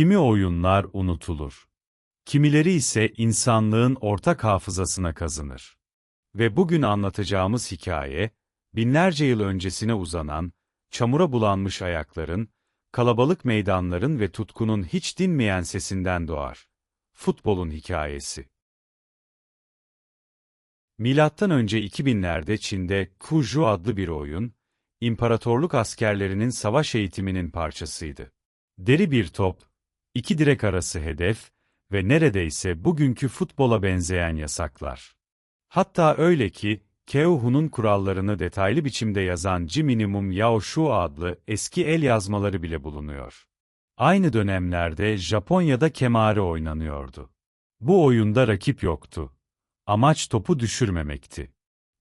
Kimi oyunlar unutulur. Kimileri ise insanlığın ortak hafızasına kazınır. Ve bugün anlatacağımız hikaye, binlerce yıl öncesine uzanan, çamura bulanmış ayakların, kalabalık meydanların ve tutkunun hiç dinmeyen sesinden doğar. Futbolun hikayesi. Milattan önce 2000'lerde Çin'de Kuju adlı bir oyun, imparatorluk askerlerinin savaş eğitiminin parçasıydı. Deri bir top, iki direk arası hedef ve neredeyse bugünkü futbola benzeyen yasaklar. Hatta öyle ki, Keuhu'nun kurallarını detaylı biçimde yazan Ji Minimum Yao Shu adlı eski el yazmaları bile bulunuyor. Aynı dönemlerde Japonya'da kemari oynanıyordu. Bu oyunda rakip yoktu. Amaç topu düşürmemekti.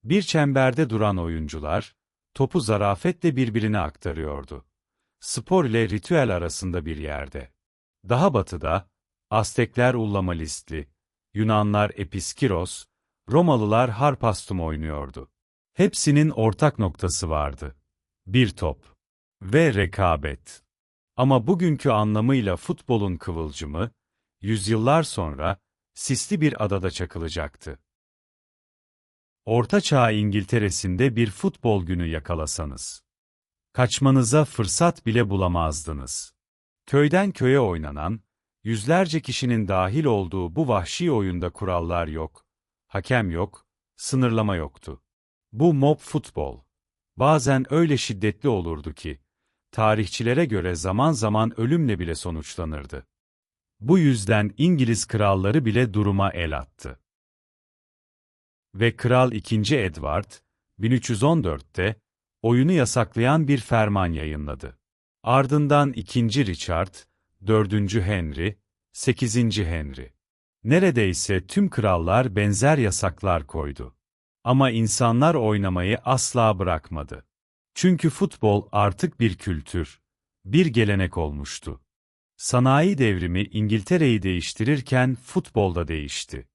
Bir çemberde duran oyuncular, topu zarafetle birbirine aktarıyordu. Spor ile ritüel arasında bir yerde. Daha batıda, Aztekler Ullamalistli, Yunanlar Episkiros, Romalılar Harpastum oynuyordu. Hepsinin ortak noktası vardı. Bir top. Ve rekabet. Ama bugünkü anlamıyla futbolun kıvılcımı, yüzyıllar sonra, sisli bir adada çakılacaktı. Orta Çağ İngiltere'sinde bir futbol günü yakalasanız. Kaçmanıza fırsat bile bulamazdınız. Köyden köye oynanan, yüzlerce kişinin dahil olduğu bu vahşi oyunda kurallar yok, hakem yok, sınırlama yoktu. Bu mob futbol. Bazen öyle şiddetli olurdu ki, tarihçilere göre zaman zaman ölümle bile sonuçlanırdı. Bu yüzden İngiliz kralları bile duruma el attı. Ve Kral II. Edward, 1314'te, oyunu yasaklayan bir ferman yayınladı. Ardından II. Richard, 4. Henry, 8. Henry. Neredeyse tüm krallar benzer yasaklar koydu. Ama insanlar oynamayı asla bırakmadı. Çünkü futbol artık bir kültür, bir gelenek olmuştu. Sanayi devrimi İngiltere'yi değiştirirken futbol da değişti.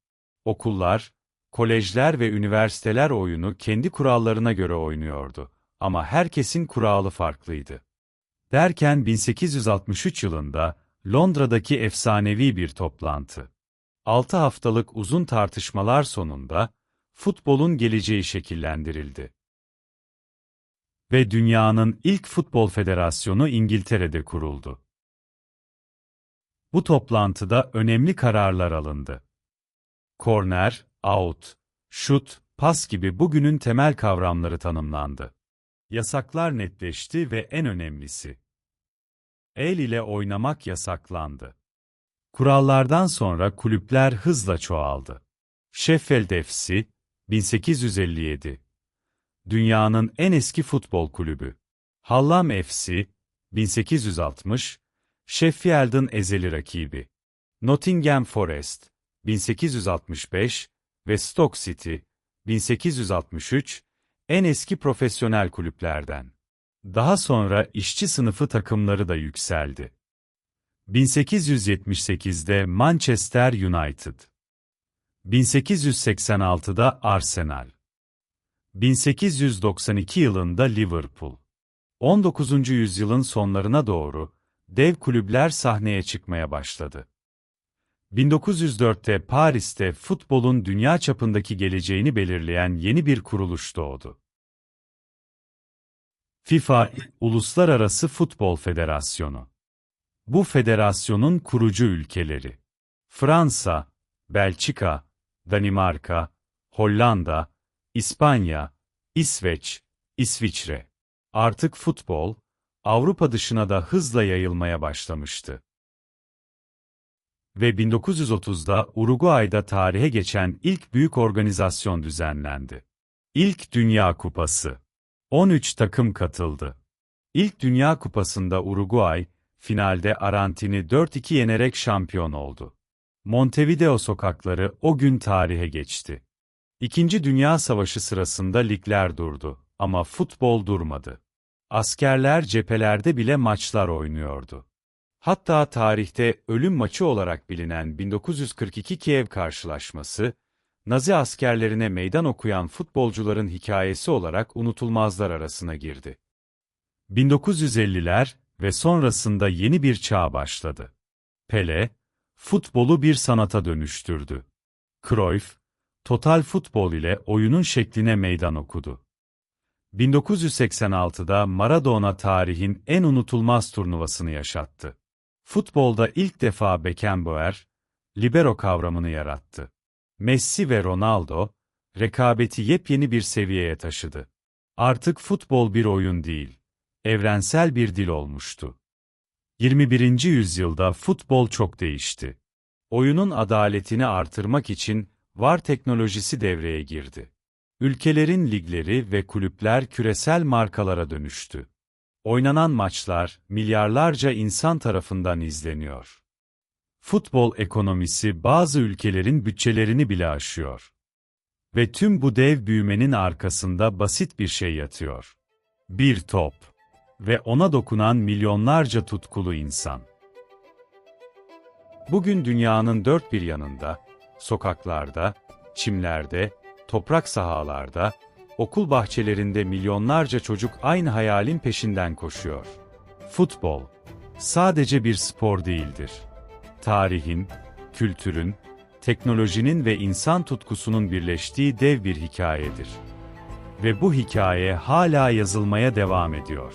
Okullar, kolejler ve üniversiteler oyunu kendi kurallarına göre oynuyordu. Ama herkesin kuralı farklıydı. Derken 1863 yılında Londra'daki efsanevi bir toplantı. 6 haftalık uzun tartışmalar sonunda futbolun geleceği şekillendirildi. Ve dünyanın ilk futbol federasyonu İngiltere'de kuruldu. Bu toplantıda önemli kararlar alındı. Korner, out, şut, pas gibi bugünün temel kavramları tanımlandı. Yasaklar netleşti ve en önemlisi, el ile oynamak yasaklandı. Kurallardan sonra kulüpler hızla çoğaldı. Sheffield FC, 1857. Dünyanın en eski futbol kulübü. Hallam FC, 1860. Sheffield'ın ezeli rakibi. Nottingham Forest, 1865 ve Stoke City, 1863, en eski profesyonel kulüplerden. Daha sonra işçi sınıfı takımları da yükseldi. 1878'de Manchester United. 1886'da Arsenal. 1892 yılında Liverpool. 19. yüzyılın sonlarına doğru dev kulüpler sahneye çıkmaya başladı. 1904'te Paris'te futbolun dünya çapındaki geleceğini belirleyen yeni bir kuruluş doğdu. FIFA, Uluslararası Futbol Federasyonu. Bu federasyonun kurucu ülkeleri Fransa, Belçika, Danimarka, Hollanda, İspanya, İsveç, İsviçre. Artık futbol, Avrupa dışına da hızla yayılmaya başlamıştı. Ve 1930'da Uruguay'da tarihe geçen ilk büyük organizasyon düzenlendi. İlk Dünya Kupası. 13 takım katıldı. İlk Dünya Kupası'nda Uruguay, finalde Arjantin'i 4-2 yenerek şampiyon oldu. Montevideo sokakları o gün tarihe geçti. İkinci Dünya Savaşı sırasında ligler durdu ama futbol durmadı. Askerler cephelerde bile maçlar oynuyordu. Hatta tarihte ölüm maçı olarak bilinen 1942 Kiev karşılaşması, Nazi askerlerine meydan okuyan futbolcuların hikayesi olarak unutulmazlar arasına girdi. 1950'ler ve sonrasında yeni bir çağ başladı. Pele, futbolu bir sanata dönüştürdü. Cruyff, total futbol ile oyunun şekline meydan okudu. 1986'da Maradona tarihin en unutulmaz turnuvasını yaşattı. Futbolda ilk defa Beckenbauer, libero kavramını yarattı. Messi ve Ronaldo, rekabeti yepyeni bir seviyeye taşıdı. Artık futbol bir oyun değil, evrensel bir dil olmuştu. 21. yüzyılda futbol çok değişti. Oyunun adaletini artırmak için VAR teknolojisi devreye girdi. Ülkelerin ligleri ve kulüpler küresel markalara dönüştü. Oynanan maçlar milyarlarca insan tarafından izleniyor. Futbol ekonomisi bazı ülkelerin bütçelerini bile aşıyor. Ve tüm bu dev büyümenin arkasında basit bir şey yatıyor. Bir top ve ona dokunan milyonlarca tutkulu insan. Bugün dünyanın dört bir yanında, sokaklarda, çimlerde, toprak sahalarda, okul bahçelerinde milyonlarca çocuk aynı hayalin peşinden koşuyor. Futbol, sadece bir spor değildir tarihin, kültürün, teknolojinin ve insan tutkusunun birleştiği dev bir hikayedir. Ve bu hikaye hala yazılmaya devam ediyor.